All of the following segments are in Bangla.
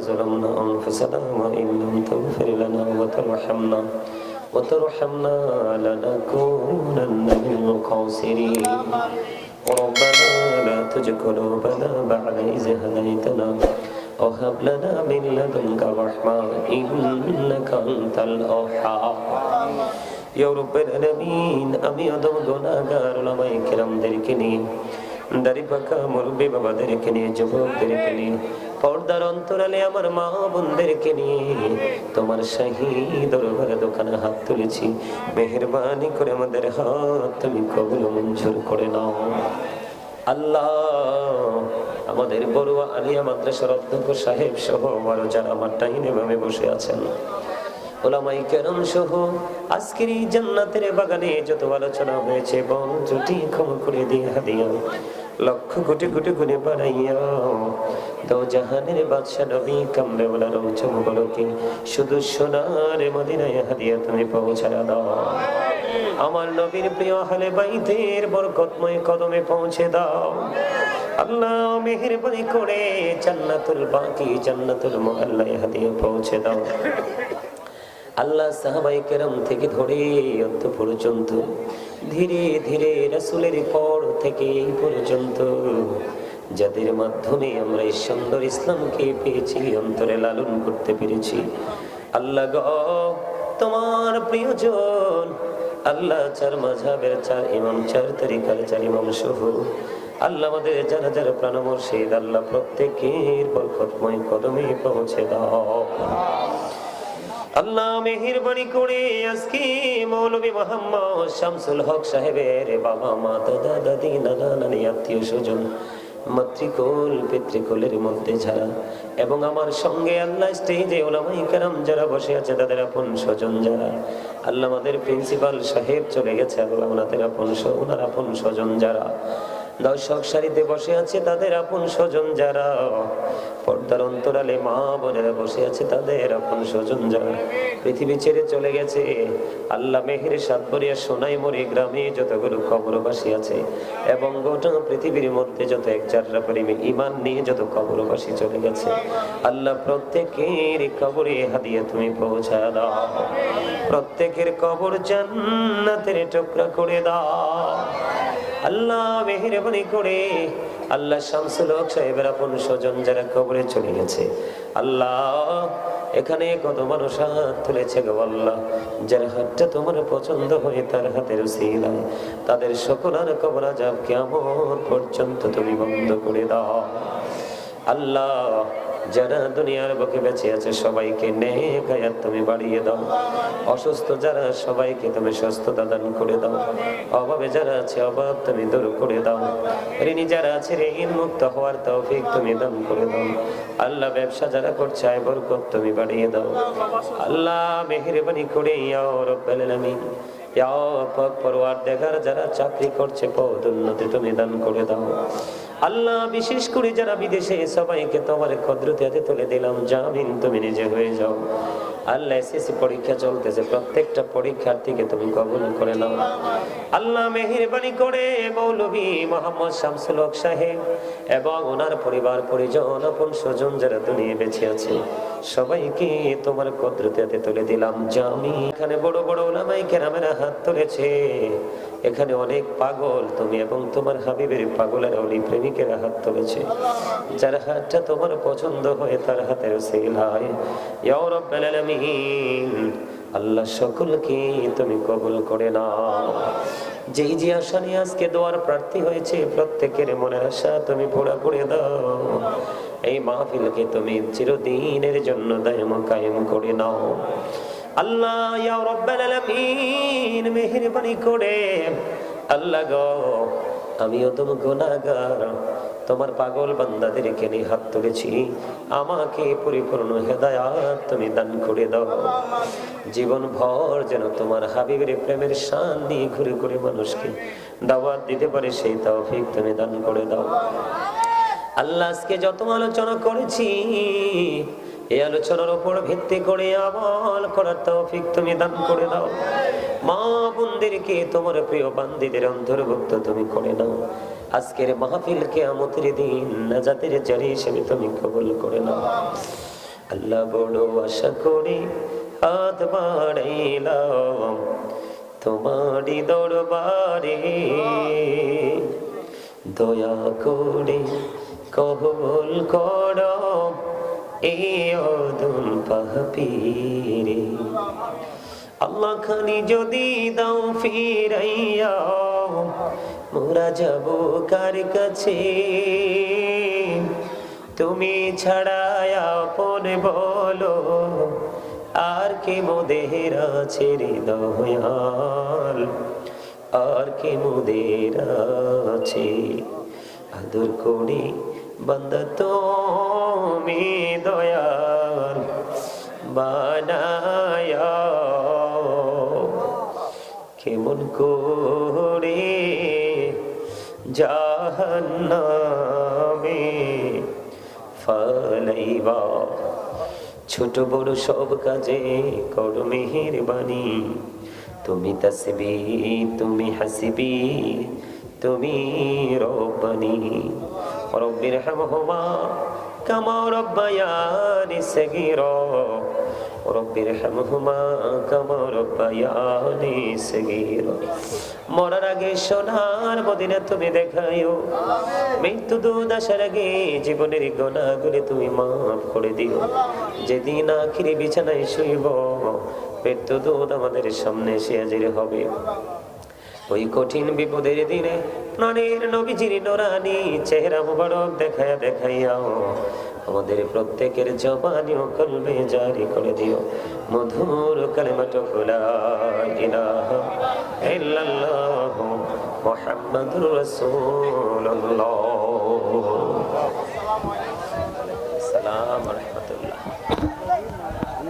ظلمنا أنفسنا وإن لم تغفر لنا وترحمنا وترحمنا لنكونن من الخاسرين ربنا لا تزغ قلوبنا بعد إذ هديتنا وهب لنا من لدنك رحمة إنك أنت الوهاب ইয়া রব্বের আলামিন আমি আদম গুনাহগার ওলামাই কিরামদেরকে নিয়ে দাড়ি পাকা মুরব্বী বাবাদেরকে নিয়ে যুবকদেরকে নিয়ে পর্দার অন্তরালে আমার মা বোনদেরকে নিয়ে তোমার শাহী দরবারে দোকানে হাত তুলেছি। মেহেরবানি করে আমাদের হাত তুমি কবুল মঞ্জুর করে নাও। আল্লাহ, আমাদের বড়ুয়া আলিয়া মাদ্রাসার অধ্যক্ষ সাহেব সহ আরও যারা আমার টাইনে ভাবে বসে আছেন। ওলামাই কেরম সহ জান্নাতের বাগানে যত আলোচনা হয়েছে, বন জুটি ক্ষমা করে দিয়ে হাদিয়া। লক্ষ কোটি কোটি গুণে বাড়াইয়া তো জাহানের বাদশা নবী কামরে বলা রৌচম বলকে শুধু সোনার মদিনায় হাদিয়া তুমি পৌঁছারা দাও। আমার নবীর প্রিয় হালে বাইতের বরকতময় কদমে পৌঁছে দাও। আল্লাহ মেহেরবানি করে জান্নাতুল বাকি, জান্নাতুল মুআল্লা হাদিয়া পৌঁছে দাও। আল্লাহ সাহাবাই কেরাম থেকে ধরে অন্ত পর্যন্ত, ধীরে ধীরে রাসুলের পর থেকে পর্যন্ত, যাদের মাধ্যমে আমরা এই সুন্দর ইসলামকে পেয়েছি, অন্তরে লালন করতে পেরেছি। আল্লাহ গ, তোমার প্রিয়জন, আল্লাহ চার মাঝাবের চার ইমাম, চার তারিকার চার ইমাম সহ, আল্লাহ আমাদের যারা যারা প্রাণমর্শিদ, আল্লাহ প্রত্যেকের বরকতময় কদমে পৌঁছে দাও। আল্লাহ মেহেরবানি করে আজকে মৌলবী মোহাম্মদ শামসুল হক সাহেবের বাবা, মা, দাদা, দাদি, নানা, নানি, আত্মীয় স্বজন, মাতৃকুল, পিতৃকুলের মধ্যে যারা এবং আমার সঙ্গে আল্লাহ স্টেজে ওলামাই কারাম যারা বসে আছে, তাদের আপন স্বজন যারা, আল্লাহ আমাদের প্রিন্সিপাল সাহেব চলে গেছে, আল্লাহ ওনাদের আপন ওনার আপন স্বজন যারা। দর্শক সারিতে বসে আছে তাদের আপন স্বজন যারা। পর্দার অন্তরালে মা বোনেরা বসে আছে তাদের আপন স্বজন যারা। পৃথিবী ছেড়ে চলে গেছে। আল্লাহ মেহের সাতবরিয়া সোনাই মরি গ্রামে যতগুলো কবরবাসী আছে এবং গোটা পৃথিবীর মধ্যে যত এক চারটা পরিমাণ ইমান নিয়ে যত কবরবাসী চলে গেছে। আল্লাহ প্রত্যেকের কবরে হাদিয়ে তুমি পৌঁছা দাও। প্রত্যেকের কবর জান্নাতের টুকরা করে দাও। আল্লাহ মেহরবানি করে আল্লাহ শামসুল হক সাহেবের আপন স্বজন যারা কবরে চলে গেছে, আল্লাহ এখানে কত মানুষ হাত তুলেছে গো আল্লাহ, যার হাতটা তোমার পছন্দ হয়ে তার হাতের সিলাম তাদের সকল আর কবরা যাব কেমন পর্যন্ত তুমি বন্ধ করে দাও। আল্লাহ, যারা দুনিয়ার বুকে বেঁচে আছে সবাইকে তুমি বাড়িয়ে দাও। অসুস্থ যারা, সবাইকে তুমি সুস্থতা দান করে দাও। অভাবে যারা আছে, অভাব তুমি দূর করে দাও। ঋণী যারা আছে, ঋণ মুক্ত হওয়ার তৌফিক তুমি দান করে দাও। আল্লাহ, ব্যবসা যারা করছে, আয় বরকত তুমি বাড়িয়ে দাও। আল্লাহ, মেহেরবানি করে, ইয়া ইয়া পরওয়ার দেখার যারা চাকরি করছে, পদ উন্নতি তুমি দান করে দাও। আল্লাহ, বিশেষ করে যারা বিদেশে, সবাইকে তোমার কদরতে তুলে দিলাম। জামিন তুমি নিজে হয়ে যাও। আল্লাহ এসএসসি পরীক্ষা চলতেছে, প্রত্যেকটা পরীক্ষার্থীকে তুমি কবুল করে নাও। আল্লাহ মেহেরবানি করে মৌলভী মোহাম্মদ শামসুল হক সাহেব এবং ওনার পরিবার পরিজন আপন স্বজন যারা বেঁচে আছে, সবাইকে তোমার কদরতে তুলে দিলাম। জামি, এখানে বড় বড় ওলামাই হাত তুলেছে। এখানে অনেক পাগল তুমি এবং তোমার হাবিবের পাগলের, অলি প্রেমিকেরা হাত তুলেছে। যার হাতটা তোমার পছন্দ হয়ে, তার হাতের সেলাই আল্লাহ সকলকে তুমি কবুল করে নাও। যেই যে আশা নিয়ে আজকে দোয়ার প্রার্থী হয়েছে, প্রত্যেকের মনের আশা তুমি পুরা করে দাও। এই মাহফিলকে তুমি চিরদিনের জন্য দায়ম কায়েম করে নাও। আল্লাহ, ইয়া রব্বাল আলামিন, মেহেরবানি করে। আল্লাহ গো আমিও তুমি গুনাহগার তোমার পাগল বান্দাদেরকে নিয়ে হাত তুলেছি। আমাকে পরিপূর্ণ হেদায়াত তুমি দান করে দাও। জীবন ভর যেন তোমার হাবিবের প্রেমের শান নিয়ে ঘুরে ঘুরে মানুষকে দাওয়াত দিতে পারে, সেই তৌফিক তুমি দান করে দাও। আল্লাহ আজকে যত আলোচনা করেছি এই আলোচনার উপর ভিত্তি করে আমল করার তৌফিক তুমি দান করে দাও। মা বোনদেরকে, তোমার প্রিয় বান্দিদের অন্তর্ভুক্ত তুমি করে নাও। আজকের মাহফিল কে আমতের দিন নাজাতের জারি হিসেবে তুমি কবুল করে নাও। আল্লাহ বড় আশা করি হাত বাড়াইলাম তোমারই দরবারে। দয়া করে কবল কর। এই অদম পাহপীরে আল্লাহ খানি যদি দাও ফিরাইয়া, মোরা যাব কার কাছে? তুমি ছাড়াই আপন বলো, আর কে মোদের আছে হৃদয়াল আর কে মোদের আছে? আদর করি বান্দা তুমি। দয়াল বানায়া কেমন করে জাহান্নামে ফালাইবা। ছোট বড় সব কাজে করো মেহেরবানি। তুমি তসবি, তুমি হাসিবি, তুমি রব্বানি। রব্বির হামহুমা কামা রব্বায়ানি সগীরা রব্বির হামহুমা কামা রব্বায়ানি সগীরা মরার আগে সোনার মদিনা তুমি দেখাইও। মৃত্যু দুধ আসার আগে জীবনের গোনাগুলি তুমি মাফ করে দিও। যেদিন আখিরি বিছানায় শুইব মৃত্যু দুধ আমাদের সামনে এসে হাজির হবে। ওই কঠিন বিপদের দিনে প্রাণের নবীজির নোরানি চেহারা মুবারক দেখায়া দেখাইয়াও আমাদের প্রত্যেকের জবানি ও কলবে জারি করে দিও। মধুর কালেমাটো খোলা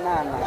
না না।